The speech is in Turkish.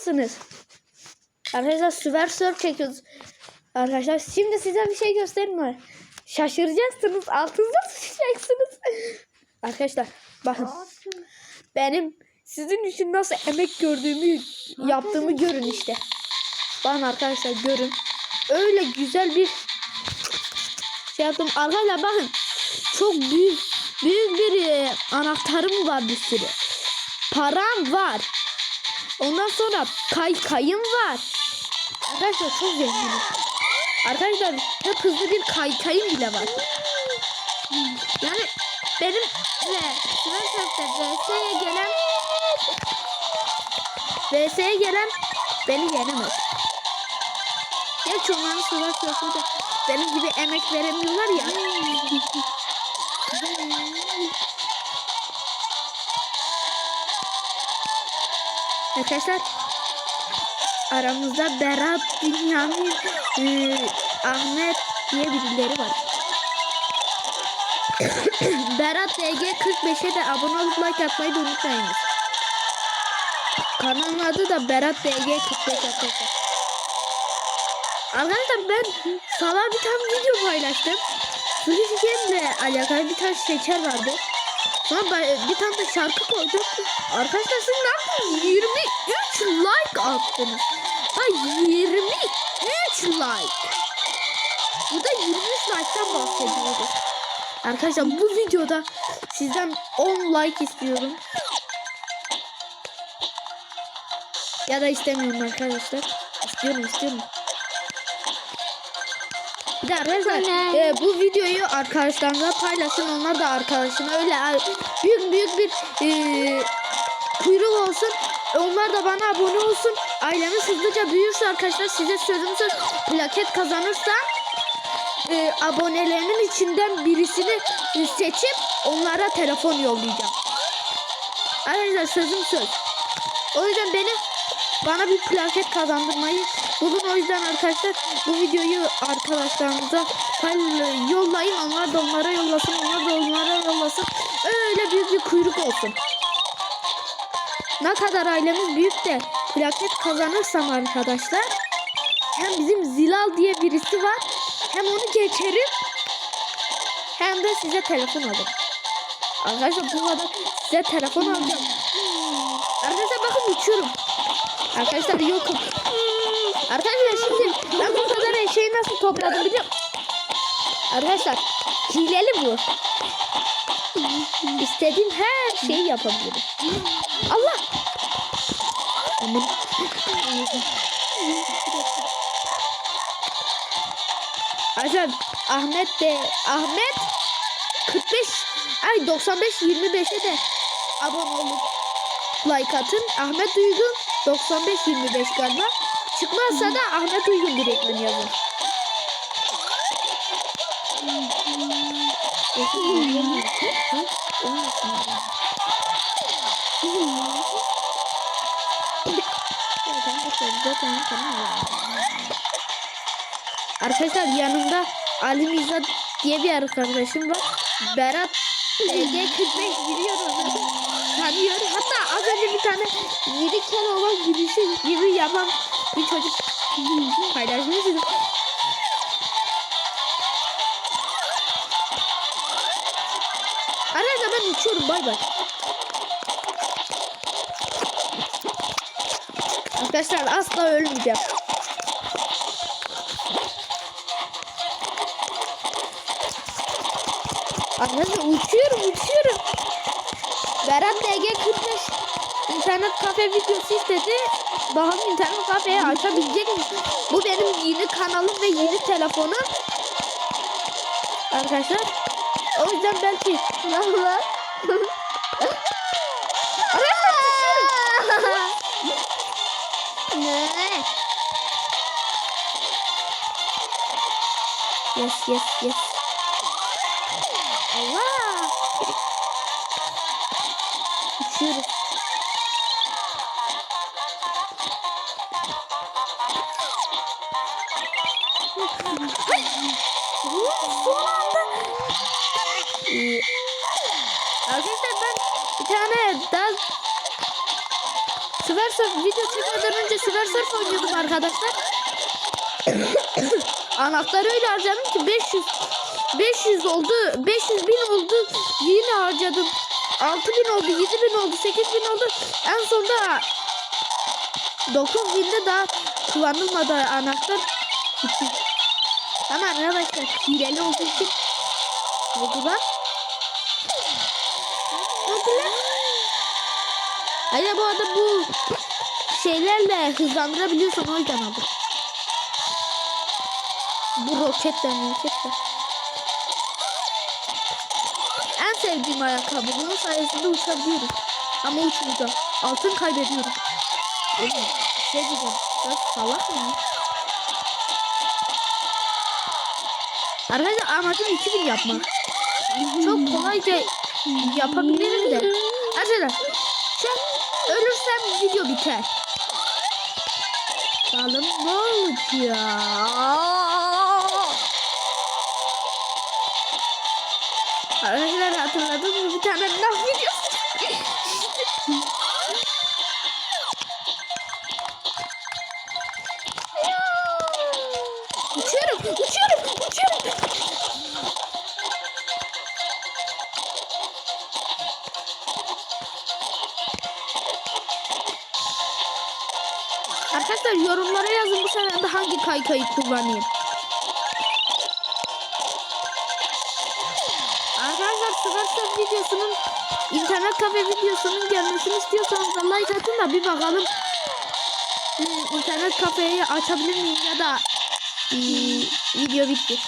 mısınız? Arkadaşlar Süper Surf çekiyoruz. Arkadaşlar şimdi size bir şey göstereyim mi? Şaşıracaksınız. Altınıza sıçacaksınız. Arkadaşlar bakın. Benim sizin için nasıl emek gördüğümü yaptığımı görün işte. Bakın arkadaşlar görün. Öyle güzel bir şey yaptım. Arkadaşlar bakın. Çok büyük büyük bir e, anahtarım var bir sürü. Param var. Ondan sonra kay kayım var. Arkadaşlar çok zenginim. Arkadaşlar hep hızlı bir kay kayım bile var. Yani benim ve Smash VS'ye gelen VS'ye gelen beni yenemez. Geç onların VS'de benim gibi emek veremiyorlar ya. Arkadaşlar aramızda Berat, Bünyamin, e, Ahmet diye birileri var. Berat DG 45'e de abone olup like atmayı da. Kanalın adı da Berat DG 45 arkadaşlar. Arkadaşlar ben sabah bir tane video paylaştım. Squid Game'le alakalı bir tane şeker vardı. Sonra ben- bir tane de şarkı koydum. Arkadaşlar siz ne yaptınız? 23 like attınız. Ha 23 like. Bu da 23 like'tan bahsediyoruz. Arkadaşlar bu videoda sizden 10 like istiyorum. Ya da istemiyorum arkadaşlar. İstiyorum istiyorum. Bir de arkadaşlar e, bu videoyu arkadaşlarınızla paylaşın. Onlar da arkadaşına öyle büyük büyük bir e, kuyruk olsun. Onlar da bana abone olsun. Ailemiz hızlıca büyürse arkadaşlar size sözüm söz plaket kazanırsa e, abonelerimin içinden birisini e, seçip onlara telefon yollayacağım. Arkadaşlar sözüm söz. O yüzden beni bana bir plaket kazandırmayı bulun. O yüzden arkadaşlar bu videoyu arkadaşlarınıza payla- yollayın. Onlar da onlara yollasın. Onlar da onlara yollasın. Öyle büyük bir kuyruk olsun. Ne kadar ailemiz büyük de plaket kazanırsam arkadaşlar hem bizim Zilal diye birisi var hem onu geçerim hem de size telefon alırım. Arkadaşlar bu arada size telefon alacağım. Arkadaşlar bakın uçuyorum. Arkadaşlar yokum. Arkadaşlar şimdi ben bu kadar eşeği nasıl topladım biliyor musun? Arkadaşlar hileli bu. İstediğim her şeyi yapabilirim. Allah! Aman. Arkadaşlar Ahmet de Ahmet 45 ay 95 25'e de abone olup like atın. Ahmet Uygun 95 25 galiba. Çıkmazsa da Ahmet Uygun direktmen yazın. Arkadaşlar yanımda Ali Mizat diye bir arkadaşım var. Berat EG 45 biliyoruz. Tanıyor. Hatta az önce bir tane 7 kere olan girişi gibi yapan bir çocuk paylaşmıştı. Arkadaşlar ben uçuyorum bay bay. Arkadaşlar asla ölmeyeceğim. Arkadaşlar uçuyorum uçuyorum. Berat DG 45 internet kafe videosu istedi. Bakalım internet kafeyi açabilecek mi? Bu benim yeni kanalım ve yeni telefonum. Arkadaşlar. O yüzden belki. Uçuyorum. Ne? Yes yes yes. Allah. Uçuyoruz. Son anda. Ee, Arkadaşlar ben bir tane daha Süper Surf video çekmeden önce Surf oynuyordum arkadaşlar. Anahtarı öyle harcadım ki 500 500 oldu 500 bin oldu yine harcadım 6 bin oldu 7 bin oldu 8 bin oldu en sonunda 9 binde daha kullanılmadı anahtar. Ama arkadaşlar hileli olduğu için ne oldu lan? Ne oldu lan? Hayır bu arada bu şeylerle hızlandırabiliyorsun o yüzden aldım. Bu roketle roketle. En sevdiğim ayakkabı. Bunun sayesinde uçabiliyorum. Ama uçmayacağım. Altın kaybediyorum. Bir şey diyeceğim. Biraz salak mı? Arkadaşlar amacım 2000 yapmak. Çok kolayca yapabilirim de. Arkadaşlar sen ölürsem video biter. Bakalım ne olacak? Arkadaşlar hatırladınız mı bir tane laf videosu? uçuyorum, uçuyorum, uçuyorum. Arkadaşlar yorumlara yazın bu sefer de hangi kaykayı kullanayım. Arkadaşlar Skype videosunun internet kafe videosunun gelmesini istiyorsanız da like atın da bir bakalım. Hmm, internet kafeyi açabilir miyim ya da hmm, video bitti.